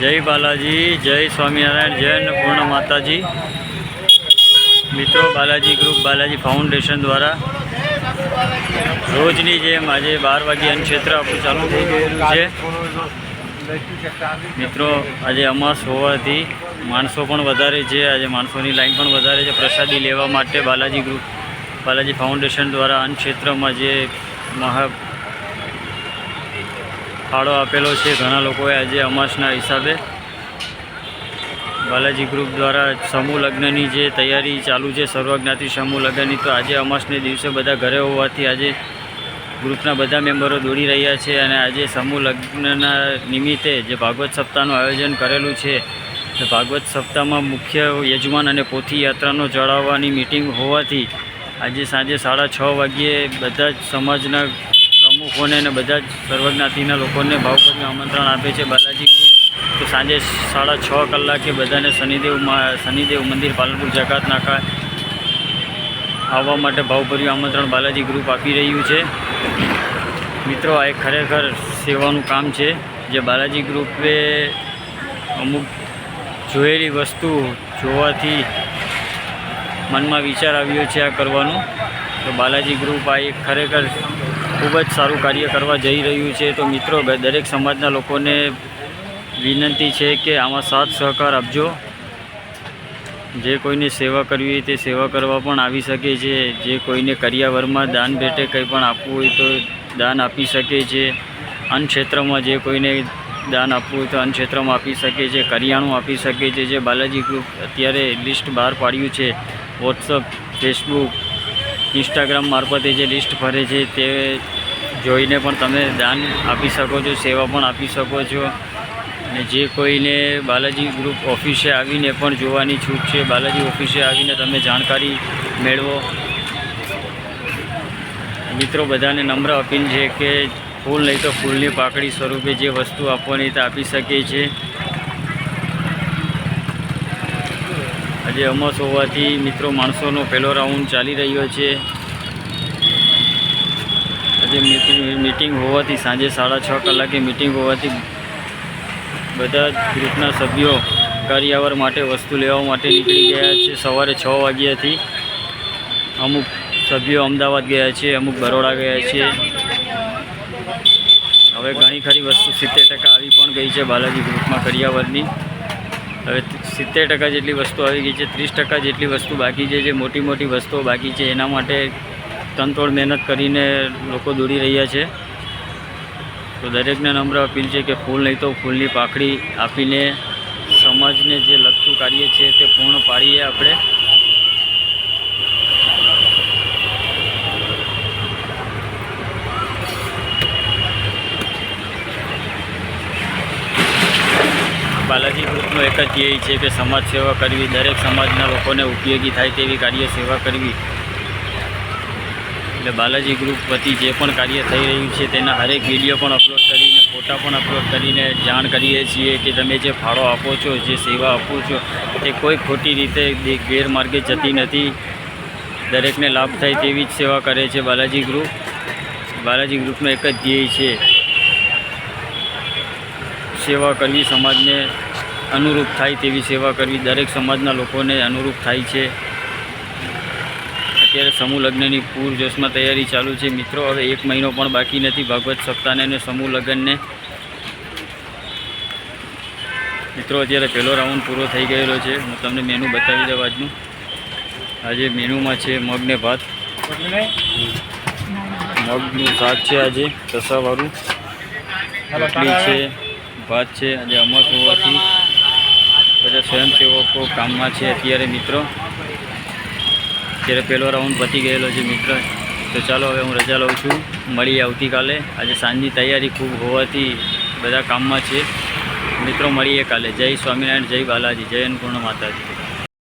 જય બાલાજી, જય સ્વામિનારાયણ, જય અન્નપૂર્ણ માતાજી. મિત્રો, બાલાજી ગ્રુપ, બાલાજી ફાઉન્ડેશન દ્વારા રોજની જેમ આજે બાર વાગ્યે ક્ષેત્ર આપણું ચાલુ થઈ ગયેલું છે. મિત્રો, આજે અમાસ હોવાથી માણસો પણ વધારે છે, આજે માણસોની લાઈન પણ વધારે છે. પ્રસાદી લેવા માટે બાલાજી ગ્રુપ, બાલાજી ફાઉન્ડેશન દ્વારા ક્ષેત્રમાં જે મહા ફાળો આપેલો છે. ઘણા લોકોએ આજે અમાસના હિસાબે બાલાજી ગ્રુપ દ્વારા સમૂહ લગ્નની જે તૈયારી ચાલુ છે, સર્વજ્ઞાતિ સમૂહ લગ્નની, તો આજે અમાસને દિવસે બધા ઘરે હોવાથી આજે ગ્રુપના બધા મેમ્બરો દોડી રહ્યા છે અને આજે સમૂહ લગ્નના નિમિત્તે જે ભાગવત સપ્તાહનું આયોજન કરેલું છે, તે ભાગવત સપ્તાહમાં મુખ્ય યજમાન અને પોથી યાત્રાનો ચડાવવાની મિટિંગ હોવાથી આજે સાંજે સાડા છ વાગ્યે બધા જ સમાજના પ્રમુખોને અને બધા જ સર્વજ્ઞાતિના લોકોને ભાવપૂર્વક આમંત્રણ આપે છે બાલાજી ગ્રુપ તો સાંજે સાડા છ કલાકે બધાને શનિદેવમાં શનિદેવ મંદિર, પાલનપુર, જકાત નાકા આવવા માટે ભાવભર્યું આમંત્રણ બાલાજી ગ્રુપ આપી રહ્યું છે. મિત્રો, આ એક ખરેખર સેવાનું કામ છે જે બાલાજી ગ્રુપે અમુક જોયેલી વસ્તુ જોવાથી મનમાં વિચાર આવ્યો છે આ કરવાનો. તો બાલાજી ગ્રુપ આ એક ખરેખર ખૂબ જ સારું કાર્ય કરવા જઈ રહ્યું છે. તો મિત્રો દરેક સમાજના લોકોને વિનંતી છે કે આમાં સાથ સહકાર આપજો. જે કોઈને સેવા કરવી હોય તે સેવા કરવા પણ આવી શકે છે. જે કોઈને કરિયાવરમાં દાન ભેટે કંઈ પણ આપવું હોય તો દાન આપી શકે છે. અન્ન ક્ષેત્રમાં જે કોઈને દાન આપવું હોય તો અન્ન ક્ષેત્રમાં આપી શકે છે. કરિયાણું આપી શકે છે. જે બાલાજી ગ્રુપ અત્યારે લિસ્ટ બહાર પાડ્યું છે. વોટ્સઅપ, ફેસબુક ઇન્સ્ટાગ્રામ મારફતે જે લિસ્ટ ફરે છે તે જોઈને પણ તમે દાન આપી શકો છો, સેવા પણ આપી શકો છો. અને જે કોઈને બાલાજી ગ્રુપ ઓફિસે આવીને પણ જોવાની છૂટ છે, બાલાજી ઓફિસે આવીને તમે જાણકારી મેળવો. મિત્રો, બધાને નમ્ર અપીલ છે કે ફૂલ નહીં તો ફૂલની પાકડી સ્વરૂપે જે વસ્તુ આપવાની તે આપી શકે છે. આજે અમાસ હોવાથી મિત્રો માણસોનો પહેલો રાઉન્ડ ચાલી રહ્યો છે. આજે મીટિંગ હોવાથી સાંજે સાડા છ કલાકે મિટિંગ હોવાથી બધા જ ગ્રુપના સભ્યો કરિયાવર માટે વસ્તુ લેવા માટે નીકળી ગયા છે. સવારે છ વાગ્યાથી અમુક સભ્યો અમદાવાદ ગયા છે, અમુક બરોડા ગયા છે. હવે ઘણી ખરી વસ્તુ સિત્તેર ટકા આવી પણ ગઈ છે બાલાજી ગ્રુપમાં કરિયાવરની હવે સિત્તેર ટકા જેટલી વસ્તુ આવી ગઈ છે, ત્રીસ ટકા જેટલી વસ્તુ બાકી છે, જે મોટી મોટી વસ્તુઓ બાકી છે, એના માટે તનતોડ મહેનત કરીને લોકો દોડી રહ્યા છે. તો દરેકને નમ્ર અપીલ છે કે ફૂલ નહીં તો ફૂલની પાખડી આપીને સમાજને જે લગતું કાર્ય છે તે પૂર્ણ પાડીએ આપણે. બાલાજી ગ્રુપનો એક જ ધ્યેય છે કે સમાજ સેવા કરવી. દરેક સમાજના લોકોને ઉપયોગી થાય તેવી કાર્ય સેવા કરવી. એટલે બાલાજી ગ્રુપ વતી જે પણ કાર્ય થઈ રહ્યું છે તેના હરેક વીડિયો પણ અપલોડ કરીને, ફોટા પણ અપલોડ કરીને જાણ કરીએ છીએ કે તમે જે ફાળો આપો છો, જે સેવા આપો છો, તે કોઈ ખોટી રીતે ગેરમાર્ગે જતી નથી. દરેકને લાભ થાય તેવી જ સેવા કરે છે બાલાજી ગ્રુપ. બાલાજી ગ્રુપનો એક જ ધ્યેય છે સેવા કરવી સમાજને અનુરૂપ થાય તેવી સેવા કરવી દરેક સમાજના લોકોને અનુરૂપ થાય છે. અત્યારે સમૂહ લગ્નની પૂરજોશમાં તૈયારી ચાલુ છે. મિત્રો, હવે એક મહિનો પણ બાકી નથી. ભાગવત સપ્તાહને અને સમૂહ લગ્નને. મિત્રો, અત્યારે પહેલો રાઉન્ડ પૂરો થઈ ગયેલો છે. હું તમને મેનુ બતાવી દઉં આજનું. આજે મેનુમાં છે મગને ભાત. મગનું શાક છે આજે, રસાવાળું. રોટલી છે. ભાત છે. આજે અમાસ હોવાથી બધા સ્વયંસેવકો કામમાં છે અત્યારે મિત્રો. અત્યારે પહેલો રાઉન્ડ પતી ગયેલો છે મિત્ર. તો ચાલો હવે હું રજા લઉં છું. મળીએ આવતીકાલે. આજે સાંજની તૈયારી ખૂબ હોવાથી બધા કામમાં છે. મિત્રો, મળીએ કાલે. જય સ્વામિનારાયણ, જય બાલાજી. જય અન્નપૂર્ણ માતાજી.